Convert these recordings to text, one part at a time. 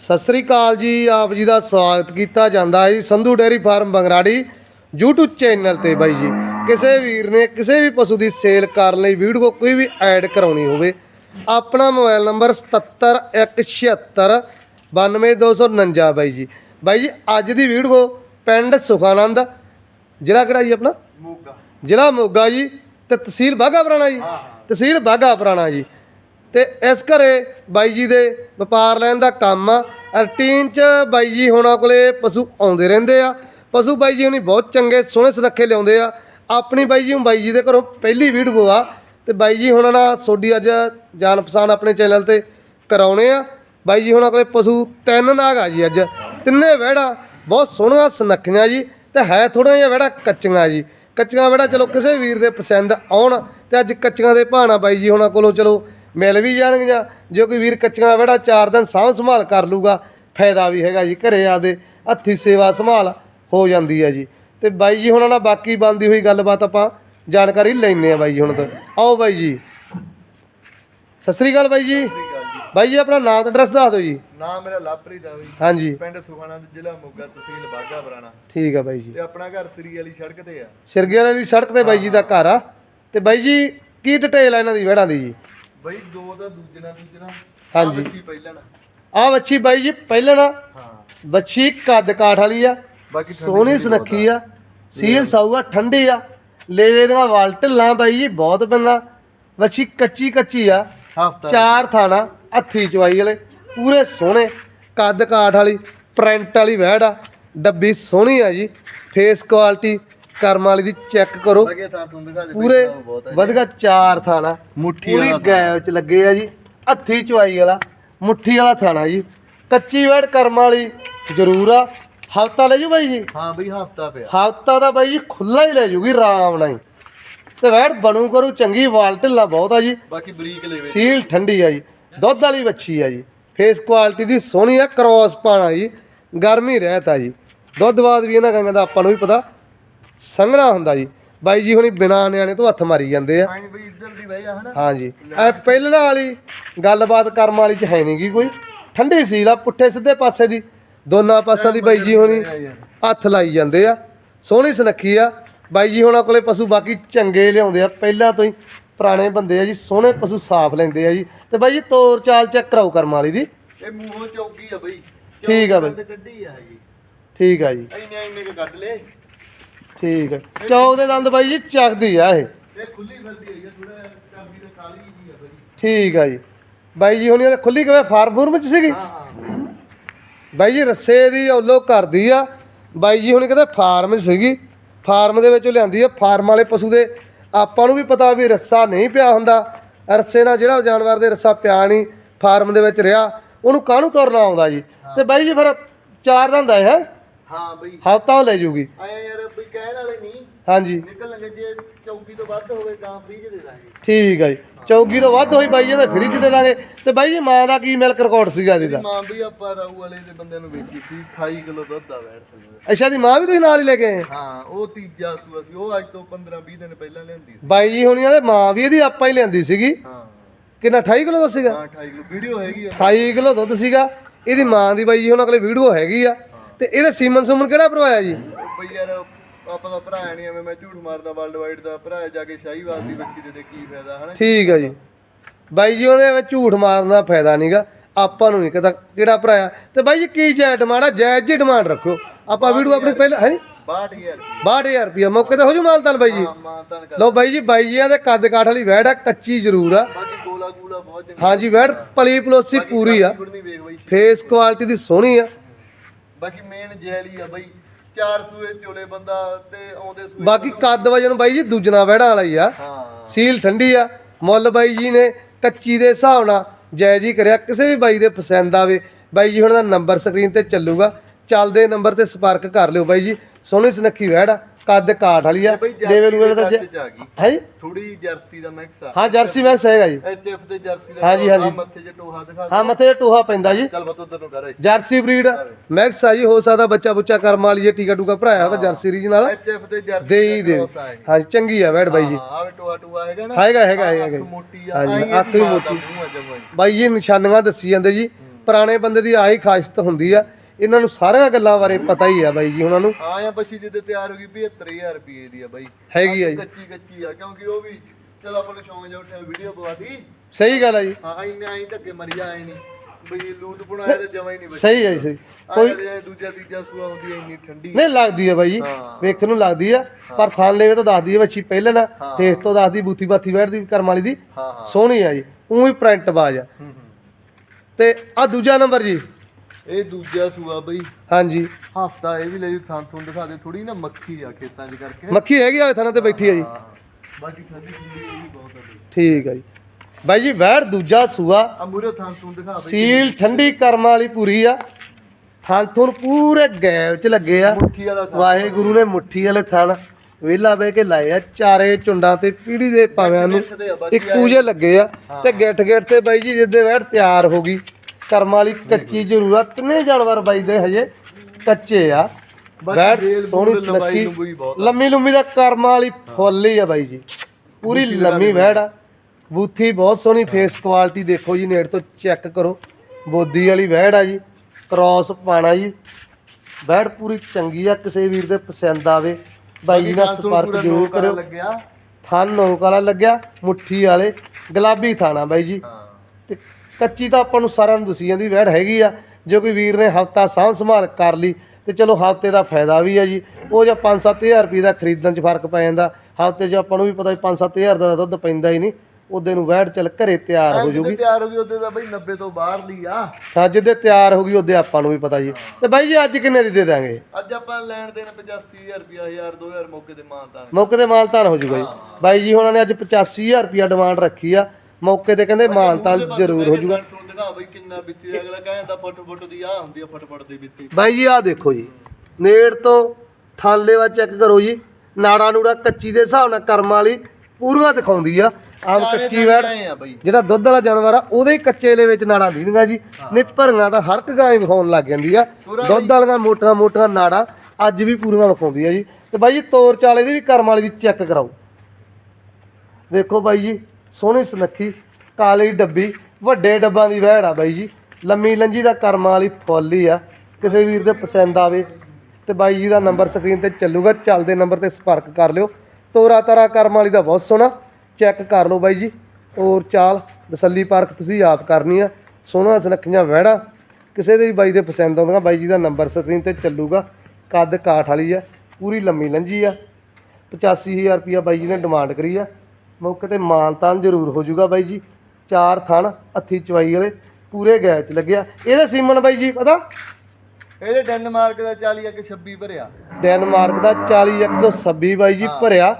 ਸਤਿ ਸ੍ਰੀ ਅਕਾਲ ਜੀ ਆਪ ਜੀ ਦਾ ਸਵਾਗਤ ਕੀਤਾ ਜਾਂਦਾ ਹੈ ਜੀ Sandhu dairy farm Bangrari YouTube channel ਤੇ ਬਾਈ ਜੀ। ਕਿਸੇ ਵੀਰ ਨੇ ਕਿਸੇ ਵੀ ਪਸ਼ੂ ਦੀ ਸੇਲ ਕਰਨ ਲਈ ਵੀਡੀਓ ਕੋਈ ਵੀ ਐਡ ਕਰਾਉਣੀ ਹੋਵੇ ਆਪਣਾ ਮੋਬਾਈਲ ਨੰਬਰ 77176 92249 ਬਾਈ ਜੀ। ਬਾਈ ਜੀ ਅੱਜ ਦੀ ਵੀਡੀਓ ਪਿੰਡ ਸੁਖਾਨੰਦ ਜ਼ਿਲ੍ਹਾ ਕਿਹੜਾ ਜੀ ਆਪਣਾ? ਮੋਗਾ। ਜ਼ਿਲ੍ਹਾ ਮੋਗਾ ਜੀ ਤੇ ਤਹਿਸੀਲ ਬਾਘਾ ਪੁਰਾਣਾ ਜੀ? ਤਹਿਸੀਲ ਬਾਘਾ ਪੁਰਾਣਾ ਜੀ। ਤੇ ਇਸ ਘਰੇ ਬਾਈ ਜੀ ਦੇ ਵਪਾਰ ਲੈਣ ਦਾ ਕੰਮ ਆ। ਰੂਟੀਨ ਚ ਬਾਈ ਜੀ ਹੋਣਾ ਕੋਲੇ ਪਸ਼ੂ ਆਉਂਦੇ ਰਹਿੰਦੇ ਆ। ਪਸ਼ੂ ਬਾਈ ਜੀ ਹੁਣੀ ਬਹੁਤ ਚੰਗੇ, ਸੋਹਣੇ ਸੁਨੱਖੇ ਲਿਆਉਂਦੇ ਆ। ਆਪਣੀ ਬਾਈ ਜੀ ਨੂੰ ਬਾਈ ਜੀ ਦੇ ਘਰੋਂ ਪਹਿਲੀ ਵੀਡੀਓ ਆ ਤੇ ਬਾਈ ਜੀ ਹੁਣਾਂ ਨਾਲ ਤੁਹਾਡੀ ਅੱਜ ਜਾਣ ਪਛਾਣ ਆਪਣੇ ਚੈਨਲ ਤੇ ਕਰਾਉਣੇ ਆ। ਬਾਈ ਜੀ ਹੁਣਾਂ ਕੋਲੇ ਪਸ਼ੂ ਤਿੰਨ ਨਾਗ ਆ ਜੀ ਅੱਜ। ਤਿੰਨੇ ਵਹਿੜਾ ਬਹੁਤ ਸੋਹਣੀਆਂ, ਸੁਨੱਖੀਆਂ ਜੀ ਤੇ ਹੈ ਥੋੜਾ ਜਿਹਾ ਵਹਿੜਾ ਕੱਚੀਆਂ ਜੀ। ਕੱਚੀਆਂ ਵਹਿੜਾ ਚਲੋ ਕਿਸੇ ਵੀਰ ਦੇ ਪਸੰਦ ਆਉਣ ਤੇ ਅੱਜ ਕੱਚੀਆਂ ਦੇ ਭਾਣਾ ਬਾਈ ਜੀ ਹੁਣਾਂ ਕੋਲੋਂ ਚਲੋ ਮਿਲ ਵੀ ਜਾਣਗੀਆਂ। ਜੇ ਕੋਈ ਵੀਰ ਕੱਚੀਆਂ ਵਹਿੜਾ ਚਾਰ ਦਿਨ ਸਾਂਭ ਸੰਭਾਲ ਕਰ ਲੂਗਾ ਫਾਇਦਾ ਵੀ ਹੈਗਾ ਜੀ ਘਰੇ ਆਦੇ ਹੱਥੀ ਸੇਵਾ ਸੰਭਾਲ ਹੋ ਜਾਂਦੀ ਹੈ ਜੀ। ਤੇ ਬਾਈ ਜੀ ਹੁਣਾਂ ਨਾਲ ਬਾਕੀ ਬੰਦੀ ਹੋਈ ਗੱਲਬਾਤ ਆਪਾਂ ਜਾਣਕਾਰੀ ਲੈਣੇ ਆ ਬਾਈ ਜੀ ਹੁਣ ਤੋਂ। ਆਓ ਬਾਈ ਜੀ। ਸਤਿ ਸ੍ਰੀ ਅਕਾਲ ਬਾਈ ਜੀ। ਬਾਈ ਜੀ ਆਪਣਾ ਨਾਮ ਤੇ ਐਡਰੈਸ ਦੱਸ ਦਿਓ ਜੀ। ਨਾਮ ਮੇਰਾ ਲਾਪਰੀਤ ਆ ਬਈ। ਹਾਂਜੀ। ਪਿੰਡ ਸੁਖਾਨੰਦ ਜ਼ਿਲ੍ਹਾ ਮੋਗਾ ਤਹਿਸੀਲ ਬਾਗਾ ਪੁਰਾਣਾ। ਠੀਕ ਆ ਬਾਈ ਜੀ। ਤੇ ਆਪਣਾ ਘਰ ਸ੍ਰੀ ਵਾਲੀ ਸੜਕ ਤੇ ਆ। ਸਿਰਗੇ ਵਾਲੀ ਸੜਕ ਤੇ ਬਾਈ ਜੀ ਦਾ ਘਰ ਆ। ਤੇ ਬਾਈ ਜੀ ਕੀ ਡਿਟੇਲ ਆ ਇਹਨਾਂ ਦੀ ਵੜਾਂ ਦੀ ਜੀ? ਬਈ ਦੋ ਦਾ ਦੂਜੇ ਨਾਲ ਦੂਜੇ ਨਾਲ। ਹਾਂਜੀ। ਆਹ ਪਹਿਲਾਂ ਨਾ। ਆਹ ਵੱਛੀ ਬਾਈ ਜੀ ਪਹਿਲਾਂ ਨਾ। ਹਾਂ। ਵੱਛੀ ਕੱਦ ਕਾਠ ਵਾਲੀ ਆ। ਬਾਕੀ ਠੰਡੀ ਸੋਹਣੀ ਸੁਨੱਖੀ ਆ। ਸੀਲ ਸਾਊਗਾ ਠੰਡੀ ਆ। ਲੇਵੇ ਦੀਆਂ ਵਾਲ ਢਿੱਲਾਂ ਬਾਈ ਜੀ ਬਹੁਤ ਬੰਗਾ ਵੱਛੀ ਕੱਚੀ ਕੱਚੀ ਆ। ਹਫਤਾ ਚਾਰ ਥਾਣਾ ਹੱਥੀ ਚਵਾਈ ਵਾਲੇ। ਪੂਰੇ ਸੋਹਣੇ। ਕੱਦ ਕਾਠ ਵਾਲੀ ਪ੍ਰਿੰਟ ਵਾਲੀ ਵਹਿੜ ਆ। ਡੱਬੀ ਸੋਹਣੀ ਆ ਜੀ। ਫੇਸ ਕੁਆਲਿਟੀ ਕਰਮ ਵਾਲੀ ਦੀ ਚੈੱਕ ਕਰੋ। ਦਿਖਾ ਦੇ ਪੂਰੇ। ਵਧਗਾ ਚਾਰ ਥਾਣਾ। ਮੁੱਠੀ ਪੂਰੀ ਵਾਲਾ ਗੈਪ ਚ ਲੱਗੇ ਆ ਜੀ ਹੱਥੀ ਚਵਾਈ ਵਾਲਾ ਮੁੱਠੀ ਵਾਲਾ ਥਾਣਾ ਜੀ। ਕੱਚੀ ਵੜ ਕਰਮ ਵਾਲੀ ਜ਼ਰੂਰ ਆ। ਹਫਤਾ ਲੈ ਜੂ ਬਾਈ ਜੀ? ਹਾਂ ਬਈ ਹਫਤਾ ਪਿਆ। ਹਫਤਾ ਦਾ ਬਾਈ ਜੀ ਖੁੱਲਾ ਹੀ ਲੈ ਜੂਗੀ ਆਰਾਮ ਨਾਲ ਤੇ ਵੈੜ ਬਣੂ ਕਰੂ ਚੰਗੀ ਵਾਲ ਢਿੱਲਾ ਬਹੁਤ ਆ ਜੀ। ਬਾਕੀ ਬਰੀਕ ਲੈਵੇ ਸੀਲ ਠੰਡੀ ਆ ਜੀ ਦੁੱਧ ਵਾਲੀ ਵੱਛੀ ਆ ਜੀ। ਫੇਸ ਕੁਆਲਿਟੀ ਦੀ ਸੋਹਣੀ ਆ ਕ੍ਰੋਸ ਪਾਣਾ ਜੀ। ਗਰਮੀ ਰਹਿਤ ਆ ਜੀ। ਦੁੱਧ ਬਾਦ ਵੀ ਇਹਨਾਂ ਗਾਈਆਂ ਦਾ ਆਪਾਂ ਨੂੰ ਵੀ ਪਤਾ ਸੰਘਣਾ ਹੁੰਦਾ ਜੀ। ਬਾਈ ਜੀ ਹੁਣੀ ਬਿਨਾ ਨਿਆਣੇ ਤੋਂ ਹੱਥ ਮਾਰੀ ਜਾਂਦੇ ਆ। ਆਈ ਬਈ ਇੱਧਰ ਦੀ ਬਈ ਆ ਹਨਾ। ਹਾਂਜੀ। ਐ ਪਹਿਲਣਾ ਵਾਲੀ ਗੱਲਬਾਤ ਕਰਮ ਵਾਲੀ ਚ ਹੈ ਨਹੀਂਗੀ ਕੋਈ। ਠੰਡੀ ਸੀਲ ਆ ਪੁੱਠੇ ਸਿੱਧੇ ਪਾਸੇ ਦੀ। ਦੋਨਾਂ ਪਾਸਿਆਂ ਦੀ ਬਾਈ ਜੀ ਹੁਣੀ ਹੱਥ ਲਾਈ ਜਾਂਦੇ ਆ। ਸੋਹਣੀ ਸੁਨੱਖੀ ਆ। ਬਾਈ ਜੀ ਹੁਣਾਂ ਕੋਲੇ ਪਸ਼ੂ ਬਾਕੀ ਚੰਗੇ ਲਿਆਉਂਦੇ ਆ। ਪਹਿਲਾਂ ਤੋਂ ਹੀ ਪੁਰਾਣੇ ਬੰਦੇ ਆ ਜੀ ਸੋਹਣੇ ਪਸ਼ੂ ਸਾਫ਼ ਲੈਂਦੇ ਆ ਜੀ। ਤੇ ਬਾਈ ਜੀ ਤੋਰ ਚਾਲ ਚੈੱਕ ਕਰਾਓ ਕਰਮ ਵਾਲੀ ਦੀ। ਇਹ ਮੂੰਹੋਂ ਚੌਕੀ ਆ ਬਈ। ਠੀਕ ਆ ਬਈ। ਚੌਕੀ ਦੰਦ ਕੱਢੀ ਆ ਜੀ। ਠੀਕ ਆ ਜੀ। ਇੰਨੇ ਇੰਨੇ ਕੁ ਕੱਢ ਲੈ ਠੀਕ ਆ। ਚੌਕ ਦੇ ਦੰਦ ਬਾਈ ਜੀ ਚੱਕਦੀ ਆ ਇਹ। ਇਹ ਖੁੱਲੀ ਫਿਰਦੀ ਹੈ ਥੋੜਾ ਚਾਬੀ ਤੇ ਕਾਲੀ ਜੀ ਆ ਬਈ ਠੀਕ ਆ ਜੀ। ਬਾਈ ਜੀ ਹੁਣੀ ਖੁੱਲੀ ਕਿਵੇਂ? ਫਾਰਮ ਫੂਰਮ ਚ ਸੀਗੀ? ਹਾਂ ਹਾਂ। ਬਾਈ ਜੀ ਰੱਸੇ ਦੀ ਔਲੋ ਕਰਦੀ ਆ। ਬਾਈ ਜੀ ਹੁਣ ਕਹਿੰਦੇ ਫਾਰਮ ਸੀਗੀ। ਫਾਰਮ ਦੇ ਵਿੱਚੋਂ ਲਿਆਂਦੀ ਆ। ਫਾਰਮ ਵਾਲੇ ਪਸ਼ੂ ਦੇ ਆਪਾਂ ਨੂੰ ਵੀ ਪਤਾ ਵੀ ਰੱਸਾ ਨਹੀਂ ਪਿਆ ਹੁੰਦਾ। ਰੱਸੇ ਨਾਲ ਜਿਹੜਾ ਜਾਨਵਰ ਦੇ ਰੱਸਾ ਪਿਆ ਨਹੀਂ ਫਾਰਮ ਦੇ ਵਿੱਚ ਰਿਹਾ। ਉਹਨੂੰ ਕਾਹਨੂੰ ਤੁਰਨਾ ਆਉਂਦਾ ਜੀ? ਤੇ ਬਾਈ ਜੀ ਫਿਰ ਚਾਰ ਦੰਦ ਆਏ ਹੈ? ਹਾਂ ਬਈ। ਹਫਤਾ ਲੈ ਜੂਗੀ। ਆਇਆ ਯਾਰ ਨਹੀਂ। ਹਾਂਜੀ। ਨਿਕਲਣਗੇ ਜੇ ਚੌਕੀ ਤੋਂ ਵੱਧ ਹੋਵੇ ਤਾਂ ਫ੍ਰੀ ਚ ਦੇ ਦਾਂਗੇ। ਠੀਕ ਆ ਜੀ। ਚੌਗੀ ਤੋਂ ਵੱਧ ਹੋਈ ਬਾਈ ਇਹਦੇ ਫ੍ਰੀ 'ਚ ਦੇ ਦਾਂਗੇ। ਤੇ ਬਾਈ ਜੀ ਮਾਂ ਦਾ ਕੀ ਮਿਲਕ ਰਿਕਾਰਡ ਸੀਗਾ ਇਹਦੀ? ਦਾ ਮਾਂ ਵੀ ਆਪਾਂ ਰਾਊ ਵਾਲੇ ਦੇ ਬੰਦੇ ਨੂੰ ਵੇਚੀ ਸੀ 28 ਕਿਲੋ ਦੁੱਧ ਆ ਸਕਦੇ ਅੱਛਾ ਦੀ ਮਾਂ ਵੀ ਤੁਸੀਂ ਨਾਲ ਹੀ ਲੈ ਕੇ ਆਏ? ਹਾਂ ਉਹ ਤੀਜਾ ਸੂਆ ਸੀ ਉਹ ਅੱਜ ਤੋਂ 15 20 ਦਿਨ ਪਹਿਲਾਂ ਲਿਆਂਦੀ ਸੀ। ਬਾਈ ਜੀ ਹੁਣੀਆਂ ਦੇ ਮਾਂ ਵੀ ਇਹਦੀ ਆਪਾਂ ਹੀ ਲਿਆਂਦੀ ਸੀਗੀ। ਹਾਂ। ਕਿੰਨਾ 28 ਕਿਲੋ ਦਾ ਸੀਗਾ? ਹਾਂ 28 ਕਿਲੋ ਵੀਡੀਓ ਹੈਗੀ ਆ। 28 ਕਿਲੋ ਦੁੱਧ ਸੀਗਾ। ਇਹਦੀ ਮਾਂ ਦੀ ਬਾਈ ਜੀ ਉਹਨਾਂ ਕੋਲੇ ਵੀਡੀਓ ਹੈਗੀ ਆ। ਤੇ ਇਹਦੇ ਸੀਮਨ ਸੁਮਨ ਕਿਹੜਾ ਭਰਵਾਇਆ ਜੀ? ਬਈ ਯਾਰ ਆਪਾਂ ਦਾ ਭਰਾ ਨਹੀਂ ਐਵੇਂ ਮੈਂ ਝੂਠ ਮਾਰਦਾ ਵਰਲਡ ਵਾਈਡ ਦਾ ਭਰਾ ਜਾ ਕੇ ਸ਼ਾਹੀਵਾਲ ਦੀ ਬੱਚੀ ਦੇ ਦੇ ਕੀ ਫਾਇਦਾ ਹਨਾ? ਠੀਕ ਆ ਜੀ। ਬਾਈ ਜੀ ਉਹਦੇ ਵਿੱਚ ਝੂਠ ਮਾਰਨ ਦਾ ਫਾਇਦਾ ਨਹੀਂਗਾ ਆਪਾਂ ਨੂੰ ਨਹੀਂ ਪਤਾ ਕਿਹੜਾ ਭਰਾਇਆ ਤੇ ਬਾਈ ਜੀ ਕੀ ਜਾਇ ਡਿਮਾਂਡ ਆ? ਜਾਇਜ਼ ਜੀ ਡਿਮਾਂਡ ਰੱਖਿਓ ਆਪਾਂ ਵੀਡੀਓ ਆਪਣੀ ਪਹਿਲਾਂ ਹੈ? 62000 ਰੁਪਏ 62000 ਰੁਪਇਆ ਮੌਕੇ ਤੇ ਹੋ ਜੂ ਮਾਲਤਾਨ ਬਾਈ ਜੀ? ਤਾਂ ਲਓ ਬਾਈ ਜੀ ਬਾਈ ਜੀਆਂ ਦੇ ਕੱਦ ਕਾਠ ਵਾਲੀ ਵੈੜ ਆ ਕੱਚੀ ਜ਼ਰੂਰ ਆ। ਹਾਂਜੀ ਵੈੜ ਪਲੀ ਪਲੋਸੀ ਪੂਰੀ ਆ। ਫੇਸ ਕੁਆਲਿਟੀ ਦੀ ਸੋਹਣੀ ਆ। ਬਾਕੀ ਮੇਨ ਜੈਲੀ ਆ ਬਈ। ਚਾਰ ਸੂਏ ਚੋਲੇ ਬੰਦਾ ਤੇ ਆਉਂਦੇ ਸੂਏ ਬਾਕੀ ਕੱਦ ਵਜਨ ਬਾਈ ਜੀ ਦੂਜਣਾ ਵੈੜਾਂ ਵਾਲਾ ਹੀ ਆ। ਹਾਂ। ਸੀਲ ਠੰਡੀ ਆ। ਮੁੱਲ ਬਾਈ ਜੀ ਨੇ ਕੱਚੀ ਦੇ ਹਿਸਾਬ ਨਾਲ ਜਾਇਜ਼ ਹੀ ਕਰਿਆ। ਕਿਸੇ ਵੀ ਬਾਈ ਦੇ ਪਸੰਦ ਆਵੇ ਬਾਈ ਜੀ ਹੁਣ ਦਾ ਨੰਬਰ ਸਕਰੀਨ ਤੇ ਚੱਲੂਗਾ। ਚੱਲਦੇ ਨੰਬਰ ਤੇ ਸੰਪਰਕ ਕਰ ਲਿਓ ਬਾਈ ਜੀ। ਸੋਹਣੀ ਸੁਨੱਖੀ ਵੈੜ ਆ ਕੱਦ ਕਾਠ ਵਾਲੀ ਆ ਦੇਵੇ ਦੇ ਆ ਗਈ। ਹੈ ਜੀ ਥੋੜੀ ਜਰਸੀ ਦਾ ਮਿਕਸ ਆ। ਹਾਂ ਜਰਸੀ ਮੈਕਸ ਹੈਗਾ ਜੀ। ਐਚਐਫ ਤੇ ਜਰਸੀ ਦਾ ਹਾਂਜੀ, ਹਾਂਜੀ। ਮੱਥੇ 'ਚ ਟੋਹਾ ਦਿਖਾ ਹਾਂ ਮੱਥੇ ਤੇ ਟੋਹਾ ਪੈਂਦਾ ਜੀ। ਚੱਲ ਬਤ ਉਧਰ ਨੂੰ ਕਰ ਜਰਸੀ ਬਰੀਡ ਮੈਕਸ ਆ ਜੀ ਹੋ ਸਕਦਾ ਬੱਚਾ ਬੁੱਚਾ ਕਰਮ ਵਾਲੀ ਜੇ ਟੀਕਾ ਟੂਕਾ ਭਰਾਇਆ ਉਹਦਾ ਜਰਸੀ ਰੀਜ ਨਾਲ ਐਚਐਫ ਤੇ ਜਰਸੀ ਦੇ ਹੀ ਦੇ। ਹਾਂਜੀ ਚੰਗੀ ਆ ਵੈੜ ਬਾਈ ਜੀ। ਹਾਂ ਟੋਹਾ ਟੋਹਾ ਹੈਗਾ ਨਾ। ਹੈਗਾ ਹੈਗਾ ਹੈਗਾ। ਮੋਟੀ ਆ ਵੀ ਮੋਟੀ। ਹੀ। ਬਾਈ ਜੀ ਨਿਸ਼ਾਨੀਆਂ ਦੱਸੀ ਜਾਂਦੇ ਜੀ। ਪੁਰਾਣੇ ਬੰਦੇ ਦੀ ਆਹੀ ਖਾਸਿਅਤ ਹੁੰਦੀ ਆ। ਇਹਨਾਂ ਨੂੰ ਸਾਰੀਆਂ ਗੱਲਾਂ ਬਾਰੇ ਪਤਾ ਹੀ ਆ ਬਾਈ ਜੀ ਉਹਨਾਂ ਨੂੰ। ਹਾਂ ਆ ਬੱਚੀ ਜਿੱਦੇ ਤਿਆਰ ਹੋ ਗਈ 75000 ਰੁਪਏ ਦੀ ਆ ਬਾਈ। ਹੈਗੀ ਆ ਜੀ। ਕੱਚੀ ਕੱਚੀ ਆ ਕਿਉਂਕਿ ਉਹ ਵੀ ਚਲ ਆਪਾਂ ਨੂੰ ਸ਼ੌਂਕ ਜਿਹਾ ਉੱਠਿਆ ਵੀਡੀਓ ਪਵਾਤੀ। ਸਹੀ ਗੱਲ ਆ ਜੀ। ਹਾਂ ਇੰਨੇ ਆਈ ਧੱਕੇ ਮਰੀ ਆਏ ਨਹੀਂ। ਬਈ ਲੂਟ ਪੁਣਾਇਆ ਤੇ ਜਮਾ ਹੀ ਨਹੀਂ ਬਚੀ ਸਹੀ ਹੈ ਜੀ ਸਹੀ। ਕੋਈ ਦੂਜਾ ਤੀਜਾ ਸੂਆ ਹੁੰਦੀ ਹੈ ਇੰਨੀ ਠੰਡੀ। ਨਹੀਂ ਲੱਗਦੀ ਆ ਬਾਈ ਜੀ। ਹਾਂ। ਵੇਖਣ ਨੂੰ ਲੱਗਦੀ ਆ। ਪਰ ਥਾਨ ਲੈਵੇ ਤਾਂ ਦੱਸਦੀ ਆ ਵੱਛੀ ਪਹਿਲਾਂ ਨਾ। ਫੇਸ ਤੋਂ ਦੱਸਦੀ ਬੂਥੀ ਬਾਥੀ ਬੈਠਦੀ ਕਰਮ ਵਾਲੀ ਦੀ। ਹਾਂ ਹਾਂ। ਸੋਹਣੀ ਆ ਜੀ। ਉਹ ਵੀ ਪ੍ਰਿੰਟ ਬਾਜ ਆ। ਹੂੰ, ਹੂੰ। ਤੇ ਆ ਦੂਜਾ ਨੰਬਰ ਜੀ। ਇਹ ਦੂਜਾ ਸੂਆ ਬਈ। ਹਾਂਜੀ। ਹਫਤਾ ਇਹ ਵੀ ਲੈ ਜੂ ਥਾਂ ਥੋਂ ਦਿਖਾ ਦੇ ਥੋੜੀ ਨਾ ਮੱਖੀ ਆ ਖੇਤਾਂ 'ਚ ਕਰਕੇ। ਮੱਖੀ ਹੈਗੀ ਆ ਥਾਣਾ ਤੇ ਬੈਠੀ ਆ ਜੀ। ਹਾਂ ਬਾਕੀ ਇਹ ਵੀ ਬਹੁਤ ਆ ਬਈ। ਠੀਕ ਆ ਜੀ। ਬਾਈ ਜੀ ਵੈੜ ਦੂਜਾ ਸੂਆ। ਆ ਮੂਰੇ ਥਾਂ ਥੋਂ ਦਿਖਾ ਬਈ। ਸੀਲ ਠੰਡੀ ਕਰਮ ਵਾਲੀ ਪੂਰੀ ਆ। ਥਾਂ ਥੁਣ ਪੂਰੇ ਗੈਬ ਚ ਲੱਗੇ ਆ। ਮੁੱਠੀ ਵਾਲਾ ਥਾਂ ਵਾਹਿਗੁਰੂ ਨੇ ਮੁੱਠੀ ਵਾਲੇ ਥਣ। ਵੇਲਾ ਬਹਿ ਕੇ ਲਾਏ ਆ ਚਾਰੇ ਚੁੰਡਾਂ ਤੇ ਪੀੜੀ ਦੇ ਪਾਵਿਆਂ ਨੂੰ ਇੱਕੂ ਜੇ ਲੱਗੇ ਆ। ਤੇ ਗਿੱਠ ਗਿੱਠ ਤੇ ਬਾਈ ਜੀ ਜਿੱਦੇ ਵੈੜ ਤਿਆਰ ਹੋ ਗਈ। ਕਰਮ ਵਾਲੀ ਕੱਚੀ ਜ਼ਰੂਰਤ ਤਿੰਨੇ ਜਾਨਵਰ ਬਾਈ ਦੇ ਹਜੇ? ਕੱਚੇ ਆ। ਬੇਲ ਸੋਹਣੀ ਬੂਲ ਲੰਬਾਈ ਸੁਨੱਖੀ ਲੰਬੂਈ ਬਹੁਤ ਲੰਮੀ ਲੰਮੀ ਦਾ ਕਰਮ ਵਾਲੀ ਫੁੱਲ ਹੀ ਆ ਬਾਈ ਜੀ। ਪੂਰੀ ਲੰਮੀ ਵੈੜ ਆ। ਬੂਥੀ ਬਹੁਤ ਸੋਹਣੀ ਫੇਸ ਕੁਆਲਿਟੀ ਦੇਖੋ ਜੀ ਨੇੜ ਤੋਂ ਚੈੱਕ ਕਰੋ। ਬੋਦੀ ਵਾਲੀ ਵੈੜ ਆ ਜੀ। ਕ੍ਰਾਸ ਪਾਣਾ ਜੀ। ਵੈੜ ਪੂਰੀ ਚੰਗੀ ਆ ਕਿਸੇ ਵੀਰ ਦੇ ਪਸੰਦ ਆਵੇ। ਬਾਈ ਜੀ ਨਾਲ ਸੰਪਰਕ ਜ਼ਰੂਰ ਕਰਿਓ। ਲੱਗਿਆ। ਥਣ ਨੋਕ ਵਾਲਾ ਲੱਗਿਆ ਮੁੱਠੀ ਵਾਲੇ। ਗੁਲਾਬੀ ਥਾਣਾ ਬਾਈ ਜੀ। ਹਾਂ। ਤੇ ਕੱਚੀ ਤਾਂ ਆਪਾਂ ਨੂੰ ਸਾਰਿਆਂ ਨੂੰ ਦਸੀ ਜਾਂਦੀ ਵੈੜ ਹੈਗੀ ਆ। ਜੇ ਕੋਈ ਵੀਰ ਨੇ ਹਫਤਾ ਸਾਂਭ ਸੰਭਾਲ ਕਰ ਲਈ ਤੇ ਚਲੋ ਹਫ਼ਤੇ ਦਾ ਫਾਇਦਾ ਵੀ ਆ ਜੀ। ਉਹ ਜਾਂ 5-7000 ਰੁਪਏ ਦਾ ਖਰੀਦਣ 'ਚ ਫ਼ਰਕ ਪੈ ਜਾਂਦਾ। ਹਫ਼ਤੇ 'ਚ ਆਪਾਂ ਨੂੰ ਵੀ ਪਤਾ 5-7000 ਦਾ ਦੁੱਧ ਪੈਂਦਾ ਹੀ ਨਹੀਂ। ਉਹਦੇ ਨੂੰ ਵੈੜ ਚੱਲ ਘਰੇ ਤਿਆਰ ਹੋ ਜਦੋਂ ਤਿਆਰ ਹੋ ਗਈ ਉਹਦੇ ਦਾ ਬਈ 90 ਤੋਂ ਬਾਹਰ ਲਈ ਆ। ਹਾਂ ਜਿੱਦੇ ਤਿਆਰ ਹੋ ਗਈ ਉਹਦੇ ਆਪਾਂ ਨੂੰ ਵੀ ਪਤਾ ਜੀ। ਤੇ ਬਾਈ ਜੀ ਅੱਜ ਕਿੰਨੇ ਦੀ ਦੇ ਦਾਂਗੇ? ਅੱਜ ਆਪਾਂ ਲੈਣ ਦੇਣ 85000 ਰੁਪਿਆ 1000 2000 ਮੌਕੇ ਤੇ ਮਾਨਤਾ ਮੌਕੇ ਤੇ ਮਾਨਤਾਨ ਹੋ ਜੂਗਾ ਜੀ ਬਾਈ। ਜੀ ਉਹਨਾਂ ਨੇ ਅੱਜ 85000 ਰੁਪਿਆ ਡਿਮਾਂਡ ਰੱਖੀ ਆ। ਮੌਕੇ ਤੇ ਕਹਿੰਦੇ ਮਾਨਤਾਨ ਜ਼ਰੂਰ ਹੋ ਦਿਖਾ ਬਈ ਕਿੰਨਾ ਬਿੱਤੀ ਅਗਲਾ ਕਹਿੰਦਾ ਫੁੱਟ ਫੁੱਟ ਦੀ ਆ ਹੁੰਦੀ ਆ ਫੁੱਟ ਫੁੱਟ ਦੀ ਬਿੱਤੀ। ਬਾਈ ਜੀ ਆਹ ਦੇਖੋ ਜੀ। ਨੇੜ ਤੋਂ ਥਾਲੇ ਵਾ ਚੈੱਕ ਕਰੋ ਜੀ। ਨਾੜਾ ਨੂੜਾ ਕੱਚੀ ਦੇ ਹਿਸਾਬ ਨਾਲ ਕਰਮ ਵਾਲੀ ਪੂਰੀਆਂ ਦਿਖਾਉਂਦੀ ਆ। ਆਮ ਕੱਚੀ ਵੈੜ ਆਏ ਆ ਬਈ। ਜਿਹੜਾ ਦੁੱਧ ਵਾਲਾ ਜਾਨਵਰ ਆ ਉਹਦੇ ਕੱਚੇ ਦੇ ਵਿੱਚ ਨਾੜਾਂ ਦੀਦੀਆਂ ਜੀ। ਭਰੀਆਂ ਤਾਂ ਹਰ ਇੱਕ ਗਾਂ ਹੀ ਵਿਖਾਉਣ ਲੱਗ ਜਾਂਦੀ ਆ। ਦੁੱਧ ਵਾਲੀਆਂ ਮੋਟੀਆਂ ਮੋਟੀਆਂ ਨਾੜਾਂ ਅੱਜ ਵੀ ਪੂਰੀਆਂ ਵਿਖਾਉਂਦੀ ਆ ਜੀ। ਤੇ ਬਾਈ ਜੀ ਤੋਰ ਚਾਲੇ ਦੀ ਵੀ ਕਰਮ ਵਾਲੀ ਦੀ ਚੈੱਕ ਕਰਾਓ। ਵੇਖੋ ਬਾਈ ਜੀ ਸੋਹਣੀ ਸੁਨੱਖੀ, ਕਾਲੀ ਡੱਬੀ, ਵੱਡੇ ਡੱਬਾਂ ਦੀ ਵਹਿੜ ਆ ਬਾਈ ਜੀ। ਲੰਮੀ ਲੰਜੀ ਦਾ ਕਰਮ ਵਾਲੀ ਫੁੱਲ ਹੀ ਆ। ਕਿਸੇ ਵੀਰ ਦੇ ਪਸੰਦ ਆਵੇ ਤੇ ਬਾਈ ਜੀ ਦਾ ਨੰਬਰ ਸਕਰੀਨ ਤੇ ਚੱਲੂਗਾ। ਚੱਲਦੇ ਨੰਬਰ ਤੇ ਸੰਪਰਕ ਕਰ ਲਿਓ। ਤੋਰਾ ਤਾਰਾ ਕਰਮ ਵਾਲੀ ਦਾ ਬਹੁਤ ਸੋਹਣਾ। ਚੈੱਕ ਕਰ ਲਓ ਬਾਈ ਜੀ। ਔਰ ਚਾਲ, ਤਸੱਲੀ ਪਾਰਕ ਤੁਸੀਂ ਆਪ ਕਰਨੀ ਆ। ਸੋਹਣਾ ਸੁਨੱਖੀਆਂ ਵਹਿੜਾ। ਕਿਸੇ ਦੇ ਵੀ ਬਾਈ ਦੇ ਪਸੰਦ ਆਉਂਦਾ, ਬਾਈ ਜੀ ਦਾ ਨੰਬਰ ਸਕਰੀਨ ਤੇ ਚੱਲੂਗਾ। ਕੱਦ ਕਾਠ ਵਾਲੀ ਆ। ਪੂਰੀ ਲੰਮੀ ਲੰਜੀ ਆ। 85000 ਰੁਪਿਆ ਬਾਈ ਜੀ ਨੇ ਡਿਮਾਂਡ ਕਰੀ ਆ। ਮੌਕੇ ਤੇ ਮਾਨਤਾਨ ਜ਼ਰੂਰ ਹੋ ਜਾਊਗਾ ਬਾਈ ਜੀ। ਚਾਰ ਥਣ ਹੱਥੀ ਚਵਾਈ ਵਾਲੇ ਪੂਰੇ ਗੈਚ ਲੱਗਿਆ। ਇਹਦਾ ਸੀਮਨ ਬਾਈ ਜੀ ਪਤਾ? ਇਹਦੇ ਡੈਨਮਾਰਕ ਦਾ 40 ਅੱਗੇ 26 ਭਰਿਆ। ਡੈਨਮਾਰਕ ਦਾ 40126 ਬਾਈ ਜੀ ਭਰਿਆ।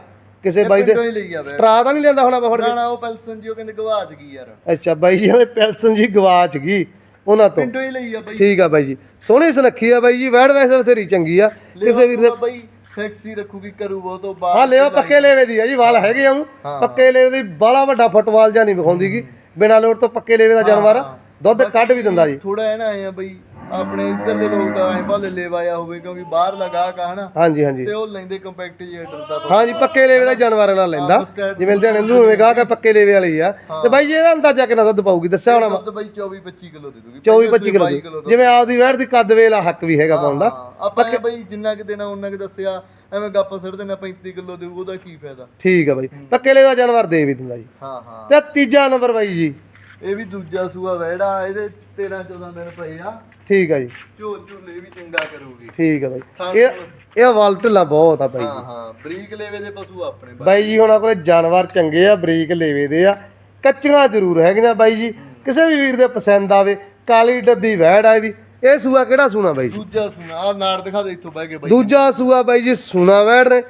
ਕਿਸੇ ਬਾਈ ਦੇ ਸਟਰਾ ਤਾਂ ਨਹੀਂ ਲੈਂਦਾ ਹੋਣਾ ਫੜ ਕੇ ਨਾ ਨਾ ਉਹ ਪੈਲਸਨ ਜੀ ਉਹ ਕਹਿੰਦੇ ਗਵਾਚ ਗਈ ਯਾਰ। ਅੱਛਾ ਬਾਈ ਜੀ ਉਹਦੇ ਪੈਲਸਨ ਜੀ ਗਵਾਚ ਗਈ ਉਹਨਾਂ ਤੋਂ। ਪਿੰਡੋਂ ਹੀ ਲਈ ਆ ਬਈ। ਠੀਕ ਆ ਬਾਈ ਜੀ। ਸੋਹਣੀ ਸੁਨੱਖੀ ਆ ਬਾਈ ਜੀ ਵੈੜ ਵੈਸੇ ਬਥੇਰੀ ਚੰਗੀ ਆ। ਕਿਸੇ ਵੀਰ ਦੇ ਬਈ। ਸੈਕਸੀ ਰੱਖੂਗੀ ਕਰੂ ਉਹ ਤੋਂ ਬਾਅਦ ਹਾਂ ਲੈਵਾ ਪੱਕੇ ਲੈਵੇ ਦੀ ਆ ਜੀ ਵਾਲ ਹੈਗੇ ਆ ਊਂ। ਪੱਕੇ ਲੈਵੇ ਦੀ ਬਾਲਾ ਵੱਡਾ ਫੁੱਟਬਾਲ ਜਾਂ ਨਹੀਂ ਵਿਖਾਉਂਦੀਗੀ ਬਿਨਾਂ ਲੋੜ ਤੋਂ ਪੱਕੇ ਲੈਵੇ ਦਾ ਜਾਨਵਰ ਆ। ਦੁੱਧ ਕੱਢ ਵੀ ਦਿੰਦਾ ਜੀ। ਥੋੜਾ ਹੈ ਨਾ ਆਏ ਆ ਬਈ ਆਪਣੇ ਇੱਧਰ ਦੇ ਲੋਕ ਤਾਂ ਐ ਭਾਲੇ ਲੇਵਾਇਆ ਹੋਵੇ ਕਿਉਂਕਿ ਬਾਹਰ ਲਗਾ ਕਾ ਹਨਾ। ਹਾਂਜੀ ਹਾਂਜੀ। ਤੇ ਉਹ ਲੈਂਦੇ ਕੰਪੈਕਟ ਜੇ ਡਰਦਾ ਹਾਂਜੀ ਪੱਕੇ ਲੈਵੇ ਦਾ ਜਾਨਵਰ ਨਾਲ ਲੈਂਦਾ। ਜਿਵੇਂ ਲੁਧਿਆਣੇ ਨੂੰ ਹੋਵੇਗਾ ਕਿ ਪੱਕੇ ਲੈਵੇ ਵਾਲੀ ਆ। ਤੇ ਬਾਈ ਜੀ ਇਹਦਾ ਅੰਦਾਜ਼ਾ ਕਿੰਨਾ ਦੁੱਧ ਪਾਊਗੀ? ਦੱਸਿਆ ਹੋਣਾ? ਦੁੱਧ ਬਈ 24 25 ਕਿਲੋ ਦੇ ਦੂਗੀ 24 25 ਕਿਲੋ ਦੀ ਜਿਵੇਂ ਆਪਦੀ ਵੈੜ ਦੀ ਕੱਦ ਵੇਲਾ ਹੱਕ ਵੀ ਹੈਗਾ ਪਾਉਂਦਾ ਹਾਂ। ਆਪਾਂ ਨੇ ਬਈ ਜਿੰਨਾ ਕਿ ਦੇਣਾ ਉਹਨਾਂ ਕਿ ਦੱਸਿਆ ਐਵੇਂ ਗੱਪ ਸੜ ਦੇਣਾ 35 ਕਿਲੋ ਦੇ ਉਹਦਾ ਕੀ ਫਾਇਦਾ? ਠੀਕ ਆ ਬਾਈ। ਪੱਕੇ ਲੈਵੇ ਦਾ ਜਾਨਵਰ ਦੇ ਵੀ ਦਿੰਦਾ ਜੀ? ਹਾਂ ਹਾਂ। ਤੇ ਤੀਜਾ ਨੰਬਰ ਬਾਈ ਜੀ? ਇਹ ਵੀ ਦੂਜਾ ਸੂਆ ਵਹਿੜਾ ਇਹਦੇ 13 14 ਦਿਨ ਪਏ ਆ। ਠੀਕ ਆ ਜੀ। ਝੋਲ ਝੋਲੇ ਵੀ ਚੰਗਾ ਕਰੂਗੀ। ਠੀਕ ਆ ਬਾਈ। ਇਹ ਇਹ ਵਾਲ ਢਿੱਲਾ ਬਹੁਤ ਆ ਬਾਈ ਹਾਂ ਹਾਂ। ਬਰੀਕ ਲੇਵੇ ਦੇ ਪਸ਼ੂ ਆਪਣੇ ਬਾਈ। ਜੀ ਹੁਣਾਂ ਕੋਲੇ ਜਾਨਵਰ ਚੰਗੇ ਆ ਬਰੀਕ ਲੇਵੇ ਦੇ ਆ। ਕੱਚੀਆਂ ਜ਼ਰੂਰ ਹੈਗੀਆਂ ਬਾਈ ਜੀ। ਕਿਸੇ ਵੀ ਵੀਰ ਦੇ ਪਸੰਦ ਆਵੇ ਕਾਲੀ ਡੱਬੀ ਵਹਿੜ ਆ ਇਹ ਵੀ। ਇਹ ਸੂਆ ਕਿਹੜਾ ਸੂਣਾ ਬਾਈ ਜੀ? ਦੂਜਾ ਸੁਣਾ ਆ ਨਾੜ ਦਿਖਾ ਦੇ ਇੱਥੋਂ ਬਹਿ ਕੇ ਬਾਈ ਦੂਜਾ ਸੂਆ ਬਾਈ ਜੀ ਸੂਣਾ ਵਹਿੜ ਨੇ।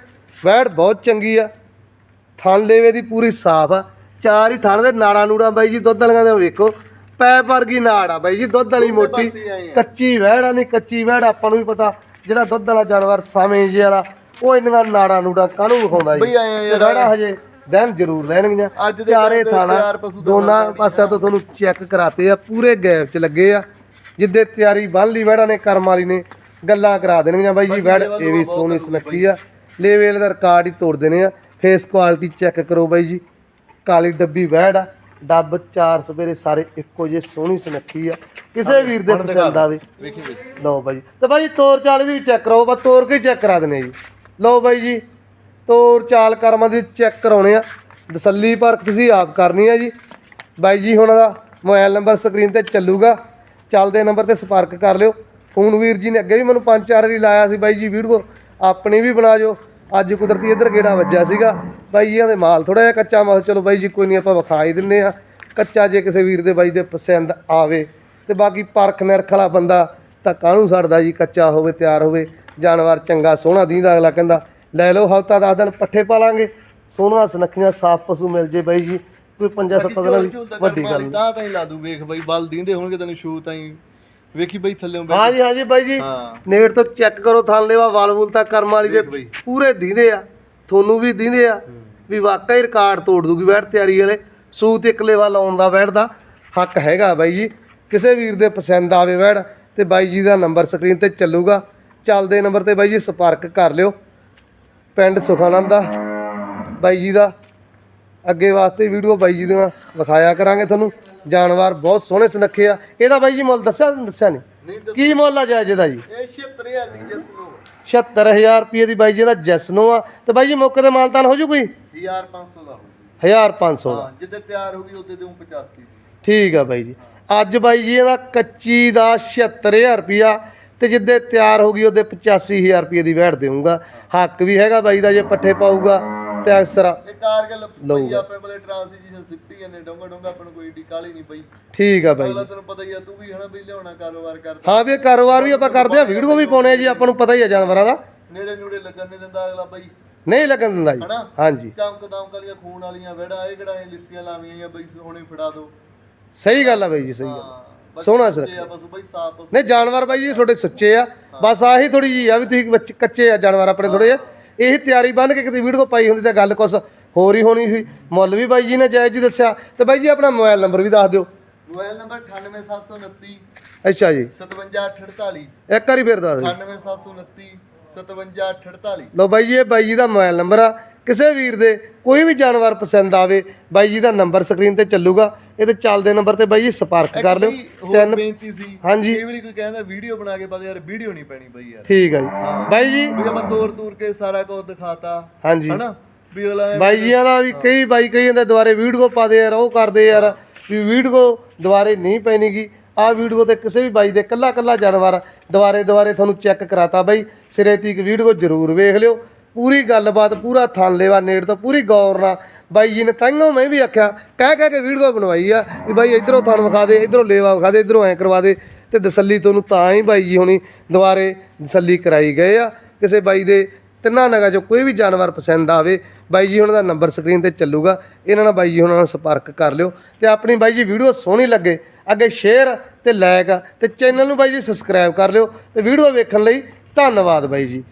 ਵਹਿੜ ਬਹੁਤ ਚੰਗੀ ਆ। ਥਣ ਲੇਵੇ ਦੀ ਪੂਰੀ ਸਾਫ਼ ਆ। ਚਾਰ ਹੀ ਥਣ ਦੇ ਨਾੜਾ ਨੂੜਾ ਬਾਈ ਜੀ ਦੁੱਧ ਵਾਲੀਆਂ ਦੇ ਵੇਖੋ। ਪੈਪ ਵਰਗੀ ਨਾੜ ਆ ਬਾਈ ਜੀ ਦੁੱਧ ਵਾਲੀ ਮੋਟੀ। ਪਾਸੇ ਆਏ ਆ। ਕੱਚੀ ਵਹਿੜ ਆ ਨਹੀਂ ਕੱਚੀ ਵਹਿੜ ਆਪਾਂ ਨੂੰ ਵੀ ਪਤਾ ਜਿਹੜਾ ਦੁੱਧ ਵਾਲਾ ਜਾਨਵਰ ਸਾਵੇਂ ਜੇ ਵਾਲਾ ਉਹ ਇੰਨੀਆਂ ਨਾੜਾਂ ਨੂੜਾਂ ਕਾਹਨੂੰ ਵਿਖਾਉਂਦਾ ਜੀ? ਬਈ ਆਏ ਆ ਯਾਰ। ਹਜੇ ਦਿਨ ਜ਼ਰੂਰ ਰਹਿਣਗੀਆਂ ਅੱਜ ਦੇ ਚਾਰੇ ਤੇ ਥਾਣਾ ਪਸ਼ੂ ਦੋਨਾਂ ਪਾਸਿਆਂ ਤੋਂ ਤੁਹਾਨੂੰ ਚੈੱਕ ਕਰਾਤੇ ਆ ਪੂਰੇ ਗੈਪ 'ਚ ਲੱਗੇ ਆ। ਜਿੱਦੇ ਤਿਆਰੀ ਬੰਨ ਲਈ ਵਹਿੜਾ ਨੇ ਕਰਮ ਵਾਲੀ ਨੇ ਗੱਲਾਂ ਕਰਾ ਦੇਣਗੀਆਂ ਬਾਈ ਜੀ ਵਹਿੜ ਇਹ ਵੀ ਸੋਹਣੀ ਸੁਨੱਖੀ ਆ। ਲੈਵਲ ਦਾ ਰਿਕਾਰਡ ਹੀ ਤੋੜ ਦੇਣੇ ਆ। ਫੇਸ ਕੁਆਲਿਟੀ ਚੈੱਕ ਕਰੋ ਬਾਈ ਜੀ। ਕਾਲੀ ਡੱਬੀ ਵਹਿੜ ਆ। ਡੱਬ ਚਾਰ ਸਵੇਰੇ ਸਾਰੇ ਇੱਕੋ ਜਿਹੇ ਸੋਹਣੀ ਸੁਨੱਖੀ ਆ। ਕਿਸੇ ਵੀਰ ਦੇ ਪਸੰਦ ਆਵੇ। ਲਓ ਬਾਈ ਤੇ ਬਾਈ ਤੋਰ ਚਾਲ ਇਹਦੀ ਵੀ ਚੈੱਕ ਕਰਾਓ ਬਸ ਤੋਰ ਕੇ ਚੈੱਕ ਕਰਾ ਆ ਜੀ। ਲਓ ਬਾਈ ਜੀ ਤੋਰ ਚਾਲ ਕਰਮਾਂ ਦੀ ਚੈੱਕ ਕਰਾਉਣੇ ਆ। ਤਸੱਲੀ ਪਰ ਤੁਸੀਂ ਆਪ ਕਰਨੀ ਆ ਜੀ। ਬਾਈ ਜੀ ਹੁਣ ਦਾ ਮੋਬਾਈਲ ਨੰਬਰ ਸਕਰੀਨ ਤੇ ਚੱਲੂਗਾ। ਚੱਲਦੇ ਨੰਬਰ ਤੇ ਸੰਪਰਕ ਕਰ ਲਿਓ। ਫੋਨ ਵੀਰ ਜੀ ਨੇ ਅੱਗੇ ਵੀ ਮੈਨੂੰ ਪੰਜ ਚਾਰ ਵਾਰੀ ਲਾਇਆ ਸੀ ਬਾਈ ਜੀ ਵੀਡੀਓ। ਆਪਣੀ ਵੀ ਬਣਾ ਜੋ। ਅੱਜ ਕੁਦਰਤੀ ਇੱਧਰ ਗੇੜਾ ਵੱਜਿਆ ਸੀਗਾ। ਬਾਈ ਜੀਆਂ ਦੇ ਮਾਲ ਥੋੜਾ ਜਿਹਾ ਕੱਚਾ ਮਾਲ। ਚਲੋ ਬਾਈ ਜੀ, ਕੋਈ ਨਹੀਂ, ਆਪਾਂ ਵਿਖਾ ਹੀ ਦਿੰਨੇ ਆ ਕੱਚਾ ਜੇ ਕਿਸੇ ਵੀਰ ਦੇ ਬਾਈ ਦੇ ਪਸੰਦ ਆਵੇ। ਤੇ ਬਾਕੀ ਪਰਖ ਨਿਰਖ ਵਾਲਾ ਬੰਦਾ ਤਾਂ ਕਾਹਨੂੰ ਛੱਡਦਾ ਜੀ? ਕੱਚਾ ਹੋਵੇ, ਤਿਆਰ ਹੋਵੇ। ਜਾਨਵਰ ਚੰਗਾ, ਸੋਹਣਾ ਦੀਂਦਾ ਅਗਲਾ ਕਹਿੰਦਾ, ਲੈ ਲਓ, ਹਫਤਾ ਦਸ ਦਿਨ ਪੱਠੇ ਪਾ ਲਾਂਗੇ। ਸੋਹਣਾ ਸੁਨੱਖੀਆਂ ਸਾਫ਼ ਪਸ਼ੂ ਮਿਲ ਜੇ ਬਾਈ ਜੀ। ਕੋਈ ਪੰਜਾਂ ਸੱਤਾਂ ਦਿਨਾਂ ਦੀ ਵੱਡੀ ਗੱਲ ਨਹੀਂ। ਤਾਂ ਤਾਂ ਹੀ ਲਾ ਦੂ ਵੇਖ ਬਈ ਬਲ ਦੀਂਦੇ ਹੋਣਗੇ ਤੈਨੂੰ ਸ਼ੂ ਤਾਂ ਹੀ। ਵੇਖੀ ਬਈ ਥੱਲੇੋਂ ਹਾਂਜੀ ਹਾਂਜੀ ਬਾਈ ਜੀ। ਨੇੜ ਤੋਂ ਚੈੱਕ ਕਰੋ ਥਣ ਲੈਵਾ ਵਾਲ ਵੂਲ ਤਾਂ ਕਰਮ ਵਾਲੀ ਦੇ ਪੂਰੇ ਦੀਂਦੇ ਆ। ਤੁਹਾਨੂੰ ਵੀ ਦੀਂਦੇ ਆ ਵੀ ਵਾਕਈ ਰਿਕਾਰਡ ਤੋੜ ਦੂਗੀ ਬੈਠ ਤਿਆਰੀ ਵਾਲੇ। ਸੂਤ ਇੱਕ ਲੇਵਾ ਲਾਉਣ ਦਾ ਬੈਠ ਦਾ ਹੱਕ ਹੈਗਾ ਬਾਈ ਜੀ। ਕਿਸੇ ਵੀਰ ਦੇ ਪਸੰਦ ਆਵੇ ਬੈਠ ਤੇ ਬਾਈ ਜੀ ਦਾ ਨੰਬਰ ਸਕਰੀਨ ਤੇ ਚੱਲੂਗਾ। ਚੱਲਦੇ ਨੰਬਰ ਤੇ ਬਾਈ ਜੀ ਸੰਪਰਕ ਕਰ ਲਿਓ। ਪਿੰਡ ਸੁਖਾਨੰਦ ਦਾ ਬਾਈ ਜੀ ਦਾ ਅੱਗੇ ਵਾਸਤੇ ਵੀਡੀਓ ਬਾਈ ਜੀ ਦੀਆਂ ਵਿਖਾਇਆ ਕਰਾਂਗੇ ਤੁਹਾਨੂੰ। ਜਾਨਵਰ ਬਹੁਤ ਸੋਹਣੇ ਸੁਨੱਖੇ ਆ। ਇਹਦਾ ਬਾਈ ਜੀ ਮੁੱਲ ਦੱਸਿਆ ਦੱਸਿਆ ਨਹੀਂ? ਕੀ ਮੁੱਲ ਆ ਜਾਇਜ਼ ਇਹਦਾ ਜੀ? ਇਹ 76000 ਦੀ ਜਸ ਨੂੰ 76000 ਰੁਪਏ ਦੀ ਬਾਈ ਜੀ ਦਾ ਜੈਸਨੋ ਆ। ਤੇ ਬਾਈ ਜੀ ਮੌਕੇ ਤੇ ਮਾਲਤਾਨ ਹੋ ਜੂ ਕੋਈ? 1500 ਦਾ ਹੋਊ 1500 ਦਾ। ਹਾਂ ਜਿੱਦੇ ਤਿਆਰ ਹੋ ਗਈ ਉਹਦੇ ਤੇ 85 ਦੀ। ਠੀਕ ਆ ਬਾਈ ਜੀ। ਅੱਜ ਬਾਈ ਜੀ ਇਹਦਾ ਕੱਚੀ ਦਾ 76000 ਰੁਪਿਆ ਤੇ ਜਿੱਦੇ ਤਿਆਰ ਹੋ ਗਈ ਉਹਦੇ 85000 ਰੁਪਏ ਦੀ ਵੈਟ ਦੇਊਂਗਾ। ਹੱਕ ਵੀ ਹੈਗਾ ਬਾਈ ਦਾ ਜੇ ਪੱਠੇ ਪਾਊਗਾ। ਤੇ ਅਕਸਰ ਇਹ ਕਾਰਗਲ ਲਊਗਾ। ਪਈ ਆਪਣੇ ਕੋਲੇ ਟ੍ਰਾਂਸਜੀਸ਼ਨ ਸਿੱਟੀ ਜਾਂਦੇ ਡੋਂਗਾ ਡੋਂਗਾ ਆਪਾਂ ਨੂੰ ਕੋਈ ਏਡੀ ਕਾਲੀ ਨਹੀਂ ਪਈ ਠੀਕ ਆ ਬਾਈ ਜੀ। ਤੈਨੂੰ ਪਤਾ ਹੀ ਆ ਤੂੰ ਵੀ ਹਨਾ ਬਈ ਲਿਆਉਣਾ ਕਾਰੋਬਾਰ ਕਰਦਾ। ਹਾਂ ਵੀ ਇਹ ਕਾਰੋਬਾਰ ਵੀ ਆਪਾਂ ਕਰਦੇ ਆ ਵੀਡੀਓ ਵੀ ਪਾਉਣੇ ਆ ਜੀ ਆਪਾਂ ਨੂੰ ਪਤਾ ਹੀ ਆ ਜਾਨਵਰਾਂ ਦਾ। ਨੇੜੇ ਨੂੜੇ ਲੱਗਣ ਨਹੀਂ ਦਿੰਦਾ ਅਗਲਾ ਬਈ ਨਹੀਂ ਲੱਗਣ ਦਿੰਦਾ ਜੀ। ਹਨਾ? ਹਾਂਜੀ। ਚਮਕ ਦਮਕ ਵਾਲੀਆਂ ਖੂਨ ਵਾਲੀਆਂ ਵੜਾ ਇਹ ਕਿਹੜਾ ਇਹ ਲਿੱਸੀਆਂ ਲਾਵੀਆਂ ਜਾਂ ਬਈ ਹੁਣੇ ਫੜਾ ਦੋ। ਸਹੀ ਗੱਲ ਆ ਬਾਈ ਜੀ ਸਹੀ ਗੱਲ ਹਾਂ ਸੋਹਣਾ ਬਈ ਸਾਫ਼ ਪਸ਼ੂ ਨਹੀਂ ਜਾਨਵਰ ਬਾਈ ਜੀ ਤੁਹਾਡੇ ਸੁੱਚੇ ਆ। ਬਸ ਆਹੀ ਥੋੜੀ ਜੀ ਆ ਵੀ ਤੁਸੀਂ ਬੱਚ- ਕੱਚੇ ਆ ਜਾਨਵਰ ਆਪਣੇ ਥੋੜੇ ਜਿਹੇ। ਇਹੀ ਤਿਆਰੀ ਬੰਨ ਕੇ ਕਿਤੇ ਵੀਡੀਓ ਪਾਈ ਹੁੰਦੀ ਤਾਂ ਗੱਲ ਕੁਛ ਹੋਰ ਹੀ ਹੋਣੀ ਸੀ। ਮੁੱਲ ਵੀ ਬਾਈ ਜੀ ਨੇ ਜਾਇਜ਼ ਜੀ ਦੱਸਿਆ। ਤੇ ਬਾਈ ਜੀ ਆਪਣਾ ਮੋਬਾਈਲ ਨੰਬਰ ਵੀ ਦੱਸ ਦਿਓ। ਮੋਬਾਈਲ ਨੰਬਰ 98729 ਅੱਛਾ ਜੀ। 57848 ਇੱਕ ਵਾਰੀ ਫੇਰ ਦੱਸ ਦਿਓ। 98729 57848 ਲਓ ਬਾਈ ਜੀ ਇਹ ਬਾਈ ਜੀ ਦਾ ਮੋਬਾਈਲ ਨੰਬਰ ਆ। ਕਿਸੇ ਵੀਰ ਦੇ ਕੋਈ ਵੀ ਜਾਨਵਰ ਪਸੰਦ ਆਵੇ ਬਾਈ ਜੀ ਦਾ ਨੰਬਰ ਸਕਰੀਨ ਤੇ ਚੱਲੂਗਾ। ਇਹਦੇ ਚੱਲਦੇ ਨੰਬਰ ਤੇ ਬਾਈ ਜੀ ਸੰਪਰਕ ਕਰ ਲਿਓ। ਤਿੰਨ ਬੇਨਤੀ ਸੀ ਹਾਂਜੀ। ਕਈ ਵਾਰੀ ਕੋਈ ਕਹਿੰਦਾ ਵੀਡੀਓ ਬਣਾ ਕੇ ਪਾ ਦੇ ਯਾਰ ਵੀਡੀਓ ਨਹੀਂ ਪੈਣੀ ਬਈ ਯਾਰ। ਠੀਕ ਆ ਜੀ। ਬਾਈ ਜੀ ਵੀ ਆਪਾਂ ਤੋਰ ਤੂਰ ਕੇ ਸਾਰਾ ਕੁਝ ਦਿਖਾਤਾ। ਹਾਂਜੀ। ਹਨਾ? ਵੀ ਅਗਲਾ ਐਂ- ਬਾਈ ਜੀਆਂ ਦਾ ਵੀ ਕਈ ਬਾਈ ਕਈ ਜਾਂਦੇ ਦੁਬਾਰੇ ਵੀਡੀਓ ਪਾਦੇ ਯਾਰ ਉਹ ਕਰਦੇ ਯਾਰ। ਵੀ ਵੀਡੀਓ ਦੁਬਾਰੇ ਨਹੀਂ ਪੈਣੀਗੀ। ਆਹ ਵੀਡੀਓ ਤੇ ਕਿਸੇ ਵੀ ਬਾਈ ਦੇ ਕੱਲਾ ਕੱਲਾ ਜਾਨਵਰ ਦੁਬਾਰੇ ਦੁਬਾਰੇ ਤੁਹਾਨੂੰ ਚੈੱਕ ਕਰਾਤਾ ਬਾਈ। ਸਿਰੇ ਤੀਕ ਵੀਡੀਓ ਜ਼ਰੂਰ ਵੇਖ ਲਿਓ। ਪੂਰੀ ਗੱਲਬਾਤ, ਪੂਰਾ ਥਣ ਲੈਵਾ ਨੇੜ ਤੋਂ, ਪੂਰੀ ਗੌਰ ਨਾਲ। ਬਾਈ ਜੀ ਨੇ ਤਾਂਹੀਓ ਮੈਂ ਵੀ ਆਖਿਆ, ਕਹਿ ਕਹਿ ਕੇ ਵੀਡੀਓ ਬਣਵਾਈ ਆ ਵੀ ਬਾਈ ਇਧਰੋਂ ਥਣ ਵਿਖਾ ਦੇ, ਇਧਰੋਂ ਲੇਵਾ ਵਿਖਾ ਦੇ, ਇਧਰੋਂ ਐਂ ਕਰਵਾ ਦੇ। ਤੇ ਤਸੱਲੀ ਤੁਹਾਨੂੰ ਤਾਂ ਹੀ ਬਾਈ ਜੀ ਹੁਣੀ ਦੁਬਾਰੇ ਤਸੱਲੀ ਕਰਾਈ ਗਏ ਆ। ਕਿਸੇ ਬਾਈ ਦੇ ਤਿੰਨਾਂ ਨਗਾਂ ਚੋਂ ਕੋਈ ਵੀ ਜਾਨਵਰ ਪਸੰਦ ਆਵੇ, ਬਾਈ ਜੀ ਉਹਨਾਂ ਦਾ ਨੰਬਰ ਸਕਰੀਨ ਤੇ ਚੱਲੂਗਾ। ਇਹਨਾਂ ਨਾਲ ਬਾਈ ਜੀ ਉਹਨਾਂ ਨਾਲ ਸੰਪਰਕ ਕਰ ਲਿਓ ਤੇ ਆਪਣੀ ਬਾਈ ਜੀ ਵੀਡੀਓ ਸੋਹਣੀ ਲੱਗੇ, ਅੱਗੇ ਸ਼ੇਅਰ ਤੇ ਲਾਇਕ ਤੇ ਚੈਨਲ ਨੂੰ ਬਾਈ ਜੀ ਸਬਸਕ੍ਰਾਈਬ ਕਰ ਲਿਓ ਤੇ ਵੀਡੀਓ ਵੇਖਣ ਲਈ ਧੰਨਵਾਦ ਬਾਈ ਜੀ।